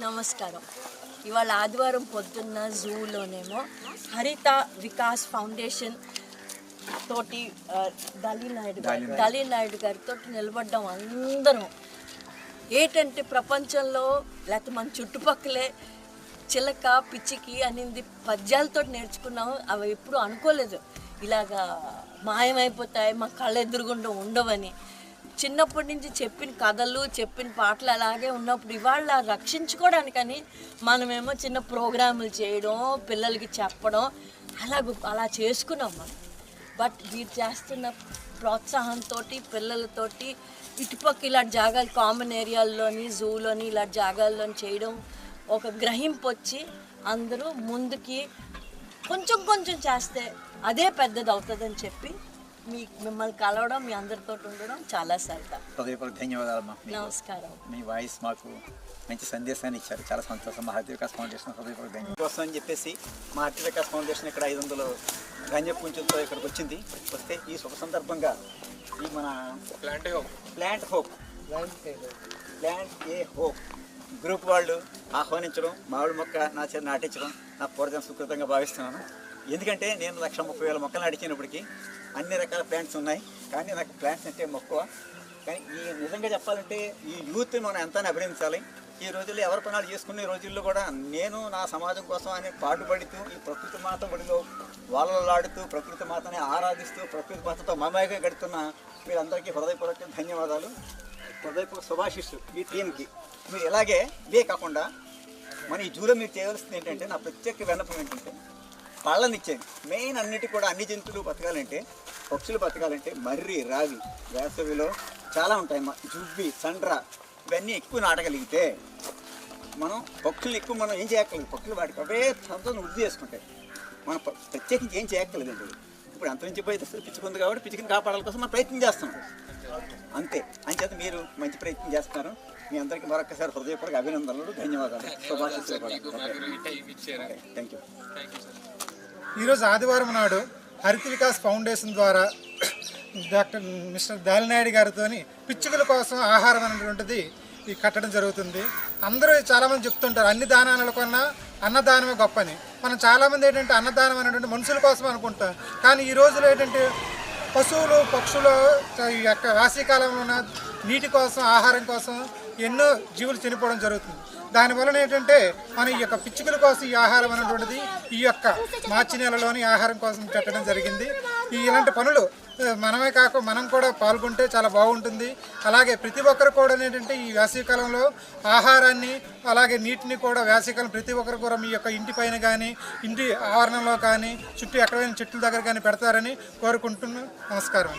నమస్కారం. ఇవాళ ఆదివారం పొద్దున్న జూలోనేమో హరిత వికాస్ ఫౌండేషన్ తోటి దళి నాయుడు గారు దళి నాయుడు. గారితో నిలబడ్డాం అందరం. ఏంటంటే ప్రపంచంలో లేకపోతే మన చుట్టుపక్కలే చిలక పిచ్చికి అనింది పద్యాలతో నేర్చుకున్నాం. అవి ఎప్పుడు అనుకోలేదు. ఇలాగా మాయమైపోతాయి మా కళ్ళ ఎదురుగుండా ఉండవని. చిన్నప్పటి నుంచి చెప్పిన కథలు చెప్పిన పాటలు అలాగే ఉన్నప్పుడు ఇవాళ రక్షించుకోవడానికని మనమేమో చిన్న ప్రోగ్రాములు చేయడం పిల్లలకి చెప్పడం అలా అలా చేసుకున్నాం మనం. బట్ వీరు చేస్తున్న ప్రోత్సాహంతో పిల్లలతోటి ఇటుపక్క ఇలాంటి జాగాలు కామన్ ఏరియాల్లోని జూలోని ఇలాంటి జాగాల్లోని చేయడం ఒక గ్రహింపు వచ్చి అందరూ ముందుకి కొంచెం కొంచెం చేస్తే అదే పెద్దది అవుతుందని చెప్పి మీ మిమ్మల్ని కలవడం మీ అందరితో ఉండడం చాలా సరదా హృదయపూర్వక ధన్యవాదాలమ్మా మీకు. నమస్కారం. మీ వాయిస్ మాకు మంచి సందేశాన్ని ఇచ్చారు. చాలా సంతోషం. మా హార్టీ వికాస్ ఫౌండేషన్ హృదయపూర్వక ధన్యవాదాలు. కోసం అని చెప్పేసి మా హార్టీ వికాస్ ఫౌండేషన్ ఇక్కడ ఐదు వందలు ధాన్య పుంచులతో ఇక్కడికి వచ్చింది. వస్తే ఈ శుభ సందర్భంగా ఈ మన plant hope plant hope plant a hope group వాళ్ళు ఆహ్వానించడం మామిడి మొక్క నా చేత నాటించడం నా పూర్వజన సుకృతంగా భావిస్తున్నాను. ఎందుకంటే నేను లక్ష ముప్పై వేల మొక్కలు అడిచినప్పటికీ అన్ని రకాల ప్లాంట్స్ ఉన్నాయి. కానీ నాకు ప్లాంట్స్ అంటే మక్కువ. కానీ ఈ నిజంగా చెప్పాలంటే ఈ యూత్ మనం ఎంత అభినందించాలి. ఈ రోజుల్లో ఎవరి పనులు చేసుకునే రోజుల్లో కూడా నేను నా సమాజం కోసం అని పాటుపడుతూ ఈ ప్రకృతి మాత ఒడిలో వాళ్ళలాడుతూ ప్రకృతి మాతని ఆరాధిస్తూ ప్రకృతి మాతతో మమేగా గడుతున్న మీరందరికీ హృదయపూర్వక ధన్యవాదాలు. హృదయపూర్వక శుభాశిస్సు ఈ టీంకి మీరు ఇలాగే ఇవే కాకుండా మన ఈ జూలో మీరు చేయవలసింది ఏంటంటే నా ప్రత్యేక విన్నపం ఏంటంటే పళ్ళనిచ్చేది మెయిన్ అన్నిటి కూడా అన్ని జంతువులు బతకాలంటే పక్షులు బతకాలంటే మర్రి రావి వేసవిలో చాలా ఉంటాయి జుబ్బి జువ్వి సండ్ర ఇవన్నీ ఎక్కువ నాటగలిగితే మనం పక్షులు ఎక్కువ మనం ఏం చేయక్కర్లేదు. పక్షులు వాటికి అవే సంతోషం వృద్ధి చేసుకుంటాయి. మనం ప్రత్యేకించి ఏం చేయక్కర్లేదండి. ఇప్పుడు అంతరించిపోయి పిచ్చుకుంది కాబట్టి పిచ్చుకుని కాపాడాల కోసం మనం ప్రయత్నం చేస్తున్నాం. అంతే. అంచేత మీరు మంచి ప్రయత్నం చేస్తున్నారు మీ అందరికీ మరొకసారి హృదయపూర్వక అభినందనలు ధన్యవాదాలు. శుభాశిస్సులు థ్యాంక్ యూ. ఈరోజు ఆదివారం నాడు హరిత వికాస్ ఫౌండేషన్ ద్వారా డాక్టర్ మిస్టర్ దాలినాయుడు గారితో పిచ్చుకల కోసం ఆహారం అనేటువంటిది ఈ కట్టడం జరుగుతుంది. అందరూ చాలామంది చెప్తుంటారు అన్ని దానాల కన్నా అన్నదానమే గొప్పని. మనం చాలామంది ఏంటంటే అన్నదానం అనేటువంటి మనుషుల కోసం అనుకుంటాం. కానీ ఈ రోజులో ఏంటంటే పశువులు పక్షులు ఈ యొక్క వేసవికాలంలో ఉన్న నీటి కోసం ఆహారం కోసం ఎన్నో జీవులు చనిపోవడం జరుగుతుంది. దానివలన ఏంటంటే మన ఈ యొక్క పిచ్చుకల కోసం ఈ ఆహారం అనేటువంటిది ఈ యొక్క మార్చి నెలలోని ఆహారం కోసం పెట్టడం జరిగింది. ఈ ఇలాంటి పనులు మనమే కాక మనం కూడా పాల్గొంటే చాలా బాగుంటుంది. అలాగే ప్రతి ఒక్కరు కూడా ఏంటంటే ఈ వేసవికాలంలో ఆహారాన్ని అలాగే నీటిని కూడా వేసవికాలం ప్రతి ఒక్కరు కూడా మీ యొక్క ఇంటి పైన కానీ ఇంటి ఆవరణలో కానీ చుట్టూ ఎక్కడైనా చెట్ల దగ్గర కానీ పెడతారని కోరుకుంటున్నాను నమస్కారం.